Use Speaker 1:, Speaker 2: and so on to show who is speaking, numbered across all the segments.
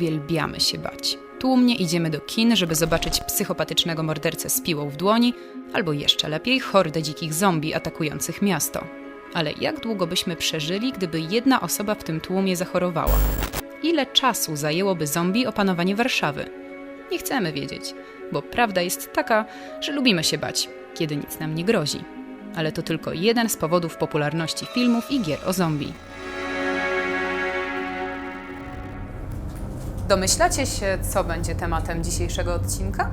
Speaker 1: uwielbiamy się bać. Tłumnie idziemy do kin, żeby zobaczyć psychopatycznego mordercę z piłą w dłoni, albo jeszcze lepiej hordę dzikich zombie atakujących miasto. Ale jak długo byśmy przeżyli, gdyby jedna osoba w tym tłumie zachorowała? Ile czasu zajęłoby zombie opanowanie Warszawy? Nie chcemy wiedzieć, bo prawda jest taka, że lubimy się bać, kiedy nic nam nie grozi. Ale to tylko jeden z powodów popularności filmów i gier o zombie. Domyślacie się, co będzie tematem dzisiejszego odcinka?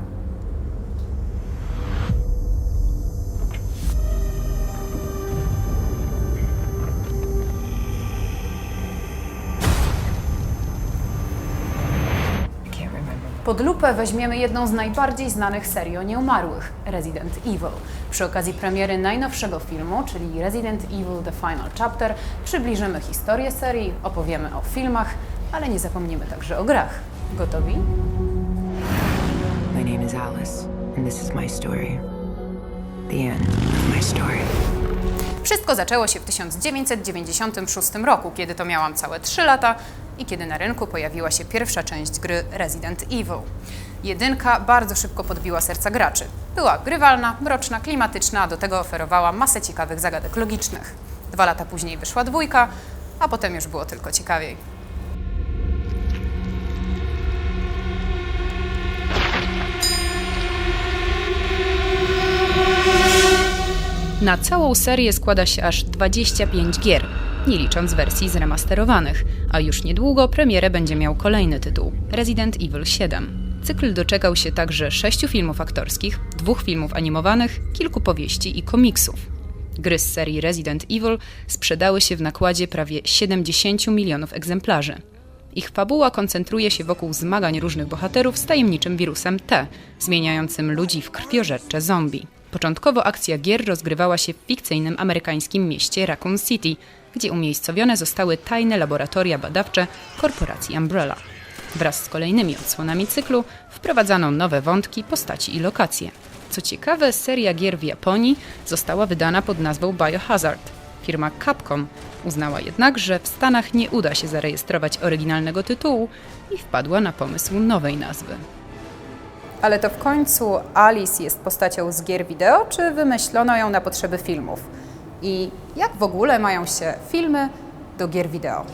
Speaker 1: Pod lupę weźmiemy jedną z najbardziej znanych serii o nieumarłych Resident Evil. Przy okazji premiery najnowszego filmu, czyli Resident Evil The Final Chapter, przybliżymy historię serii, opowiemy o filmach, ale nie zapomnimy także o grach. Gotowi?
Speaker 2: My name is Alice, and this is my story. The end of my story.
Speaker 1: Wszystko zaczęło się w 1996 roku, kiedy to miałam całe 3 lata i kiedy na rynku pojawiła się pierwsza część gry Resident Evil. Jedynka bardzo szybko podbiła serca graczy. Była grywalna, mroczna, klimatyczna, a do tego oferowała masę ciekawych zagadek logicznych. Dwa lata później wyszła dwójka, a potem już było tylko ciekawiej. Na całą serię składa się aż 25 gier, nie licząc wersji zremasterowanych, a już niedługo premierę będzie miał kolejny tytuł Resident Evil 7. Cykl doczekał się także sześciu filmów aktorskich, dwóch filmów animowanych, kilku powieści i komiksów. Gry z serii Resident Evil sprzedały się w nakładzie prawie 70 milionów egzemplarzy. Ich fabuła koncentruje się wokół zmagań różnych bohaterów z tajemniczym wirusem T, zmieniającym ludzi w krwiożercze zombie. Początkowo akcja gier rozgrywała się w fikcyjnym amerykańskim mieście Raccoon City, gdzie umiejscowione zostały tajne laboratoria badawcze korporacji Umbrella. Wraz z kolejnymi odsłonami cyklu wprowadzano nowe wątki, postaci i lokacje. Co ciekawe, seria gier w Japonii została wydana pod nazwą Biohazard. Firma Capcom uznała jednak, że w Stanach nie uda się zarejestrować oryginalnego tytułu i wpadła na pomysł nowej nazwy. Ale to w końcu Alice jest postacią z gier wideo, czy wymyślono ją na potrzeby filmów? I jak w ogóle mają się filmy do gier wideo?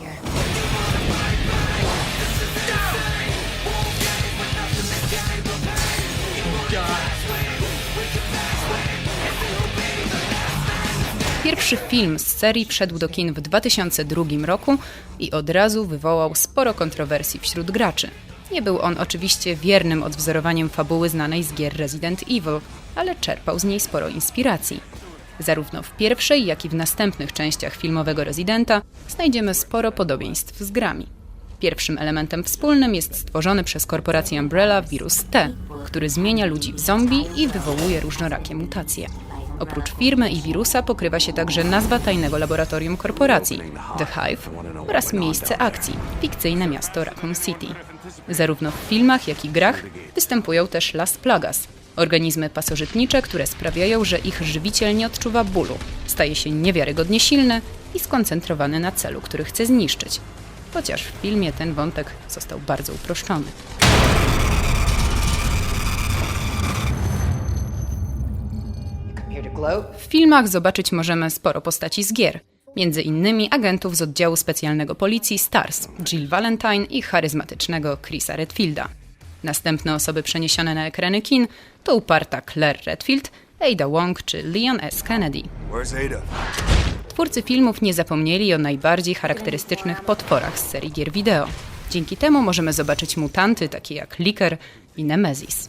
Speaker 1: Pierwszy film z serii wszedł do kin w 2002 roku i od razu wywołał sporo kontrowersji wśród graczy. Nie był on oczywiście wiernym odwzorowaniem fabuły znanej z gier Resident Evil, ale czerpał z niej sporo inspiracji. Zarówno w pierwszej, jak i w następnych częściach filmowego Residenta znajdziemy sporo podobieństw z grami. Pierwszym elementem wspólnym jest stworzony przez korporację Umbrella wirus T, który zmienia ludzi w zombie i wywołuje różnorakie mutacje. Oprócz firmy i wirusa pokrywa się także nazwa tajnego laboratorium korporacji The Hive oraz miejsce akcji fikcyjne miasto Raccoon City. Zarówno w filmach, jak i grach występują też Las Plagas organizmy pasożytnicze, które sprawiają, że ich żywiciel nie odczuwa bólu, staje się niewiarygodnie silny i skoncentrowany na celu, który chce zniszczyć. Chociaż w filmie ten wątek został bardzo uproszczony. W filmach zobaczyć możemy sporo postaci z gier, między innymi agentów z oddziału specjalnego policji STARS, Jill Valentine i charyzmatycznego Chrisa Redfielda. Następne osoby przeniesione na ekrany kin to uparta Claire Redfield, Ada Wong czy Leon S. Kennedy. Twórcy filmów nie zapomnieli o najbardziej charakterystycznych potworach z serii gier wideo. Dzięki temu możemy zobaczyć mutanty takie jak Licker i Nemesis.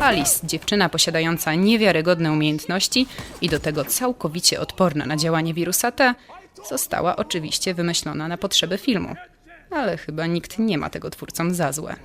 Speaker 1: Alice, dziewczyna posiadająca niewiarygodne umiejętności i do tego całkowicie odporna na działanie wirusa T, została oczywiście wymyślona na potrzeby filmu. Ale chyba nikt nie ma tego twórcom za złe.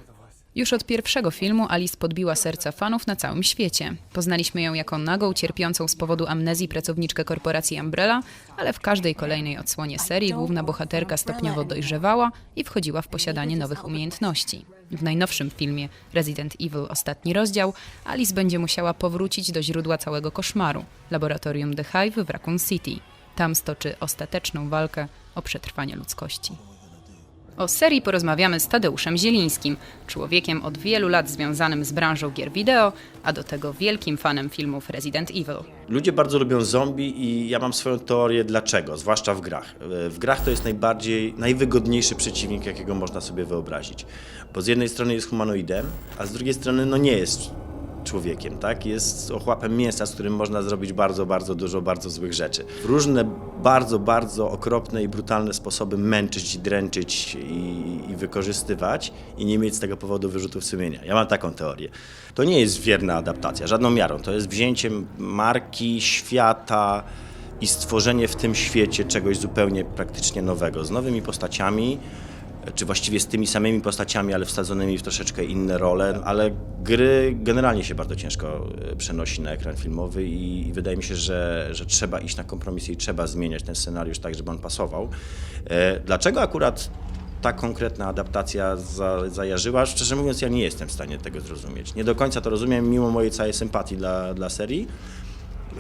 Speaker 1: Już od pierwszego filmu Alice podbiła serca fanów na całym świecie. Poznaliśmy ją jako nagą, cierpiącą z powodu amnezji pracowniczkę korporacji Umbrella, ale w każdej kolejnej odsłonie serii główna bohaterka stopniowo dojrzewała i wchodziła w posiadanie nowych umiejętności. W najnowszym filmie Resident Evil Ostatni Rozdział Alice będzie musiała powrócić do źródła całego koszmaru laboratorium The Hive w Raccoon City. Tam stoczy ostateczną walkę o przetrwanie ludzkości. O serii porozmawiamy z Tadeuszem Zielińskim, człowiekiem od wielu lat związanym z branżą gier wideo, a do tego wielkim fanem filmów Resident Evil.
Speaker 3: Ludzie bardzo lubią zombie i ja mam swoją teorię dlaczego, zwłaszcza w grach. W grach to jest najbardziej, najwygodniejszy przeciwnik, jakiego można sobie wyobrazić. Bo z jednej strony jest humanoidem, a z drugiej strony no nie jest człowiekiem, tak? Jest ochłapem mięsa, z którym można zrobić bardzo, bardzo dużo bardzo złych rzeczy. Różne bardzo, bardzo okropne i brutalne sposoby męczyć, dręczyć i, i wykorzystywać i nie mieć z tego powodu wyrzutów sumienia. Ja mam taką teorię. To nie jest wierna adaptacja, żadną miarą. To jest wzięcie marki, świata i stworzenie w tym świecie czegoś zupełnie praktycznie nowego, z nowymi postaciami, czy właściwie z tymi samymi postaciami, ale wsadzonymi w troszeczkę inne role, ale gry generalnie się bardzo ciężko e, przenosi na ekran filmowy i, wydaje mi się, że, że trzeba iść na kompromisy i trzeba zmieniać ten scenariusz tak, żeby on pasował. E, Dlaczego akurat ta konkretna adaptacja za, zajarzyła? Szczerze mówiąc, ja nie jestem w stanie tego zrozumieć. Nie do końca to rozumiem, mimo mojej całej sympatii dla, dla serii.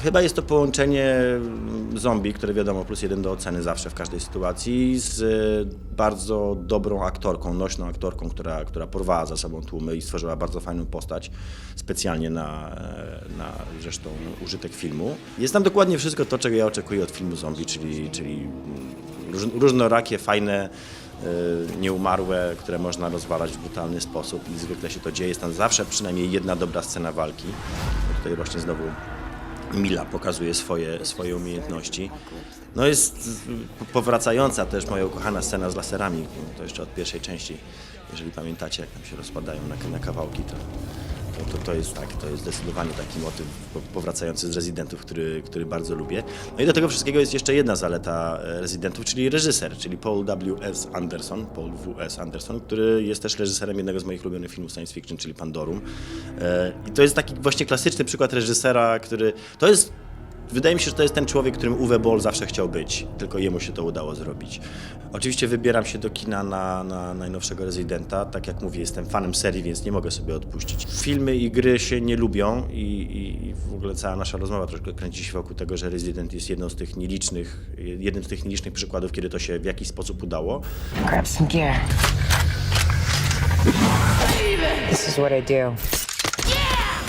Speaker 3: Chyba jest to połączenie mm, zombie, które wiadomo, plus jeden do oceny zawsze w każdej sytuacji, z e, bardzo dobrą aktorką, nośną aktorką, która, która porwała za sobą tłumy i stworzyła bardzo fajną postać specjalnie na, e, na zresztą użytek filmu. Jest tam dokładnie wszystko to, czego ja oczekuję od filmu zombie, czyli, czyli mm, róż, różnorakie, fajne, e, nieumarłe, które można rozwalać w brutalny sposób i zwykle się to dzieje. Jest tam zawsze przynajmniej jedna dobra scena walki. Tutaj rośnie znowu Mila pokazuje swoje, swoje umiejętności. No jest powracająca też moja ukochana scena z laserami, to jeszcze od pierwszej części, jeżeli pamiętacie, jak tam się rozpadają na, na kawałki, to, to, to, jest tak, to jest zdecydowanie taki motyw po- powracający z Residentów, który, który bardzo lubię. No i do tego wszystkiego jest jeszcze jedna zaleta e, Residentów, czyli reżyser, czyli Paul W.S. Anderson, Paul W.S. Anderson, który jest też reżyserem jednego z moich ulubionych filmów science fiction, czyli Pandorum. E, I to jest taki właśnie klasyczny przykład reżysera, który, to jest Wydaje mi się, że to jest ten człowiek, którym Uwe Boll zawsze chciał być, tylko jemu się to udało zrobić. Oczywiście wybieram się do kina na, na najnowszego Rezydenta. Tak jak mówię, jestem fanem serii, więc nie mogę sobie odpuścić. Filmy i gry się nie lubią i, i, i w ogóle cała nasza rozmowa troszkę kręci się wokół tego, że Resident jest jedną z tych nielicznych, jednym z tych nielicznych przykładów, kiedy to się w jakiś sposób udało.
Speaker 2: Grab some gear. This is what I do.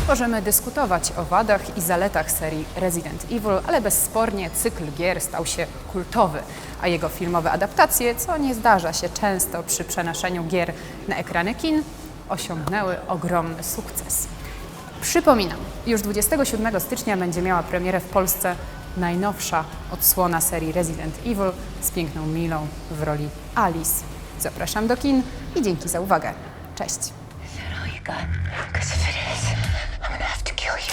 Speaker 1: Możemy dyskutować o wadach i zaletach serii Resident Evil, ale bezspornie cykl gier stał się kultowy, a jego filmowe adaptacje, co nie zdarza się często przy przenoszeniu gier na ekrany kin, osiągnęły ogromny sukces. Przypominam, już 27 stycznia będzie miała premierę w Polsce najnowsza odsłona serii Resident Evil z piękną Milą w roli Alice. Zapraszam do kin i dzięki za uwagę. Cześć!